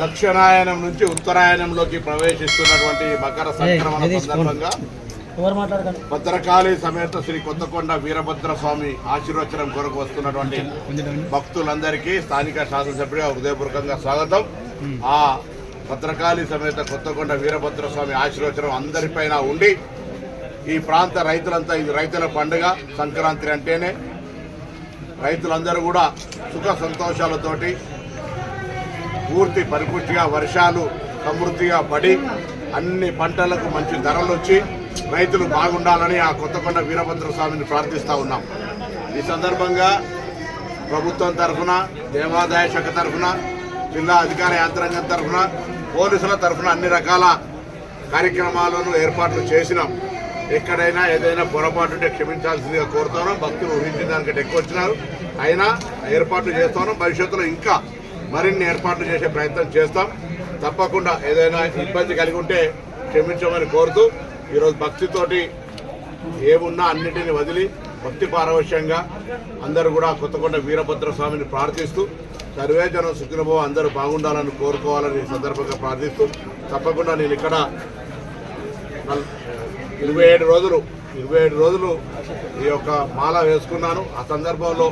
దక్షిణాయనం నుంచి ఉత్తరాయణంలోకి ప్రవేశిస్తున్నటువంటి మకర సంక్రమణ సందర్భంగా భద్రకాళి సమేత శ్రీ కొత్తకొండ వీరభద్ర స్వామి ఆశీర్వచనం కొరకు వస్తున్నటువంటి భక్తులందరికీ స్థానిక శాసనసభ్యుడిగా హృదయపూర్వకంగా స్వాగతం. ఆ భద్రకాళి సమేత కొత్తకొండ వీరభద్ర స్వామి ఆశీర్వచనం అందరిపైన ఉండి ఈ ప్రాంత రైతులంతా ఇది రైతుల పండుగ సంక్రాంతి అంటేనే రైతులందరూ కూడా సుఖ సంతోషాలతోటి పూర్తి పరిపూర్తిగా వర్షాలు సమృద్ధిగా పడి అన్ని పంటలకు మంచి ధరలు వచ్చి రైతులు బాగుండాలని ఆ కొత్తకొండ వీరభద్ర స్వామిని ప్రార్థిస్తూ ఉన్నాం. ఈ సందర్భంగా ప్రభుత్వం తరఫున దేవాదాయ శాఖ తరఫున జిల్లా అధికార యంత్రాంగం తరఫున పోలీసుల తరఫున అన్ని రకాల కార్యక్రమాలను ఏర్పాట్లు చేసినాం. ఎక్కడైనా ఏదైనా పొరపాటు ఉంటే క్షమించాల్సిందిగా కోరుతాను భక్తులు ఊహించిన దానికంటే ఎక్కువ వచ్చినారు. అయినా ఏర్పాట్లు చేస్తాను భవిష్యత్తులో ఇంకా మరిన్ని ఏర్పాట్లు చేసే ప్రయత్నం చేస్తాం. తప్పకుండా ఏదైనా ఇబ్బంది కలిగి ఉంటే క్షమించమని కోరుతూ ఈరోజు భక్తితోటి ఏమున్నా అన్నిటిని వదిలి భక్తి పారవశ్యంగా అందరూ కూడా కొత్తకొండ వీరభద్ర స్వామిని ప్రార్థిస్తూ సర్వే జనం సుఖినభో అందరూ బాగుండాలని కోరుకోవాలని సందర్భంగా ప్రార్థిస్తూ తప్పకుండా నేను ఇక్కడ ఇరవై ఏడు రోజులు ఇరవై ఏడు రోజులు ఈ యొక్క మాల వేసుకున్నాను. ఆ సందర్భంలో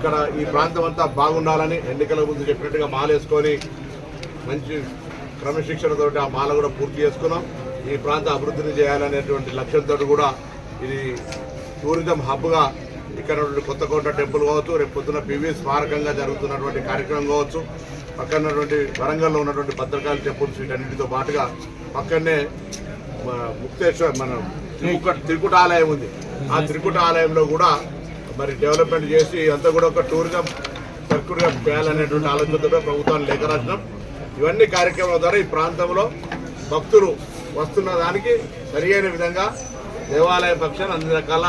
ఇక్కడ ఈ ప్రాంతం అంతా బాగుండాలని ఎన్నికల ముందు చెప్పినట్టుగా మాల వేసుకొని మంచి క్రమశిక్షణతో ఆ మాల కూడా పూర్తి చేసుకున్నాం. ఈ ప్రాంత అభివృద్ధిని చేయాలనేటువంటి లక్ష్యంతో కూడా ఇది టూరిజం హబ్గా ఇక్కడ కొత్తకోట టెంపుల్ కావచ్చు రేపు పొద్దున పివి స్మారకంగా జరుగుతున్నటువంటి కార్యక్రమం కావచ్చు పక్కనటువంటి వరంగల్లో ఉన్నటువంటి భద్రకాళి టెంపుల్స్ వీటన్నిటితో పాటుగా పక్కనే ముక్తేశ్వర ముక్తేశ్వర్ మన త్రికుట త్రికుట ఆలయం ఉంది. ఆ త్రికుట ఆలయంలో కూడా మరి డెవలప్మెంట్ చేసి అంతా కూడా ఒక టూరిజం సర్క్యూట్గా చేయాలనేటువంటి ఆలోచనతో ప్రభుత్వాన్ని లేఖ రాసినాం. ఇవన్నీ కార్యక్రమాల ద్వారా ఈ ప్రాంతంలో భక్తులు వస్తున్న దానికి సరియైన విధంగా దేవాలయ పక్షాన్ని అన్ని రకాల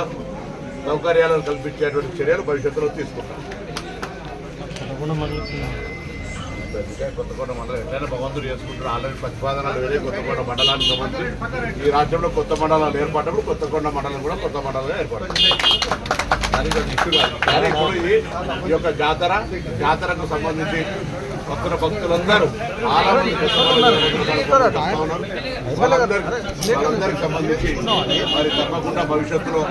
సౌకర్యాలను కల్పించేటువంటి చర్యలు భవిష్యత్తులో తీసుకుంటాం. కొత్తకోట మండలం ఎట్లయినా భగవంతుడు చేసుకుంటారు ఆల్రెడీ ప్రతిపాదనలు వేరే కొత్తకోట మండలానికి సంబంధించి ఈ రాష్ట్రంలో కొత్త మండలాలు ఏర్పడినప్పుడు కొత్తకొండ మండలం కూడా కొత్త మండలంగా ఏర్పడుతుంది కానీ ఇప్పుడు ఇది ఈ యొక్క జాతర జాతరకు సంబంధించి భక్తుల భక్తులందరూ చాలా సంబంధించి మరి తప్పకుండా భవిష్యత్తులో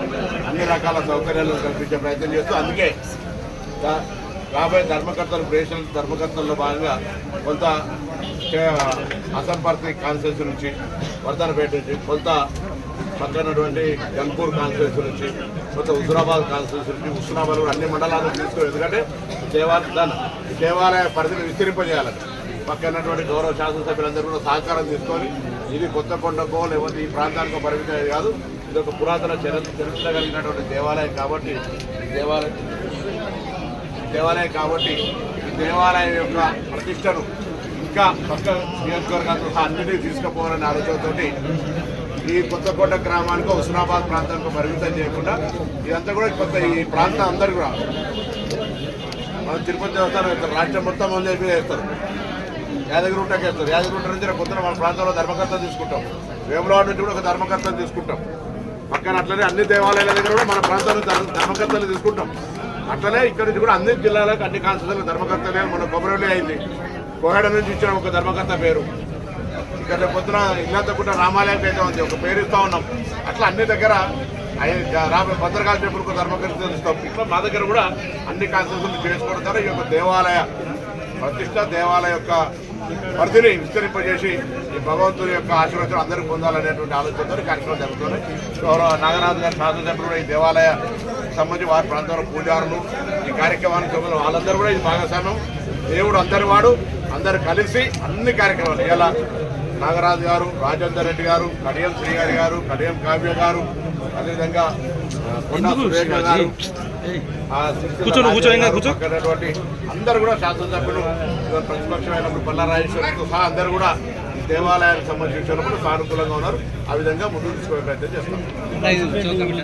అన్ని రకాల సౌకర్యాలను కల్పించే ప్రయత్నం చేస్తూ అందుకే రాబోయే ధర్మకర్తలు ప్రేషణ ధర్మకర్తల్లో భాగంగా కొంత అసంపర్తి కాన్స్టిట్యూన్సీ నుంచి వర్ధనపేట నుంచి కొంత పక్కనటువంటి గన్పూర్ కాన్స్టిట్యూన్సీ నుంచి కొంత హుజురాబాద్ కాన్స్టిట్యూన్సీ నుంచి హుస్నాబాద్ కూడా అన్ని మండలాలను తీసుకుని ఎందుకంటే దేవాలయ దేవాలయ పరిధిని విస్తరింపజేయాలని పక్కనటువంటి గౌరవ శాసనసభ్యులందరూ కూడా సహకారం తీసుకొని ఇది కొత్త కొండకో లేకపోతే ఈ ప్రాంతానికో పరిమితం కాదు. ఇది ఒక పురాతన చరిత్ర చరిత్ర కలిగినటువంటి దేవాలయం కాబట్టి దేవాలయం దేవాలయం కాబట్టి ఈ దేవాలయం యొక్క ప్రతిష్టను ఇంకా పక్క నియోజకవర్గాలతో సహా అన్నిటినీ తీసుకుపోవాలనే ఆలోచనతోటి ఈ కొత్తకోట గ్రామానికి హుస్నాబాద్ ప్రాంతానికి పరిమితం చేయకుండా ఇదంతా కూడా కొత్త ఈ ప్రాంతం అందరు కూడా మనం తిరుపతి దేవస్థానం వేస్తారు రాష్ట్రం మొత్తం మంది చేస్తారు వేస్తారు యాదగిరిగుట్టకి వేస్తారు. యాదగిరిగుట్ట నుంచి పొద్దున మన ప్రాంతంలో ధర్మకర్త తీసుకుంటాం. వేములవాడ నుంచి కూడా ఒక ధర్మకర్తను తీసుకుంటాం. పక్కన అట్లనే అన్ని దేవాలయాల దగ్గర కూడా మన ప్రాంతంలో ధర్మకర్తలు తీసుకుంటాం. అట్లనే ఇక్కడ నుంచి కూడా అన్ని జిల్లాలకు అన్ని కాన్స్టిట్యూన్సీలకు ధర్మకర్తలే మన కొబ్బరి అయింది. కోహెడ నుంచి ఇచ్చిన ఒక ధర్మకర్త పేరు. ఇక్కడ రేపు పొద్దున ఇల్లంతకుంట రామాలయం అయితే ఉంది ఒక పేరు ఇస్తూ ఉన్నాం. అట్లా అన్ని దగ్గర రాబోయే భద్రకాళ టెంపుల్కు ధర్మకర్త ఇస్తాం. ఇట్లా మా దగ్గర కూడా అన్ని కాన్స్టిట్యూన్సీలు చేసుకోవడం ద్వారా ఈ యొక్క దేవాలయ ప్రతిష్ట దేవాలయ యొక్క పరిధిని విస్తరింపజేసి ఈ భగవంతుని యొక్క ఆశీర్వచనం అందరూ పొందాలనేటువంటి ఆలోచనతో కార్యక్రమం జరుగుతున్నాయి గౌరవ నాగరాజు గారి సాధన ఈ దేవాలయ సంబంధించి వారి ప్రాంతంలో పూజారులు ఈ కార్యక్రమానికి సంబంధించిన వాళ్ళందరూ కూడా ఇది భాగస్వామ్యం. దేవుడు అందరి వాడు అందరు కలిసి అన్ని కార్యక్రమాలు ఇలా నాగరాజు గారు రాజేందర్ రెడ్డి గారు కడియం శ్రీగారి గారు కడియం కావ్య గారు అదేవిధంగా కొండ కొండా సురేఖ గారు కూర్చోను, కూర్చో, రాజయ్య ఇంకా గారు, కూర్చో. అందరూ కూడా శాసనసభ్యులు ప్రతిపక్షమైనప్పుడు పల్లారాజేశ్వరితో సహా అందరూ కూడా దేవాలయానికి సంబంధించినప్పుడు సానుకూలంగా ఉన్నారు. ఆ విధంగా ముందుకు తీసుకునే ప్రయత్నం చేస్తాం.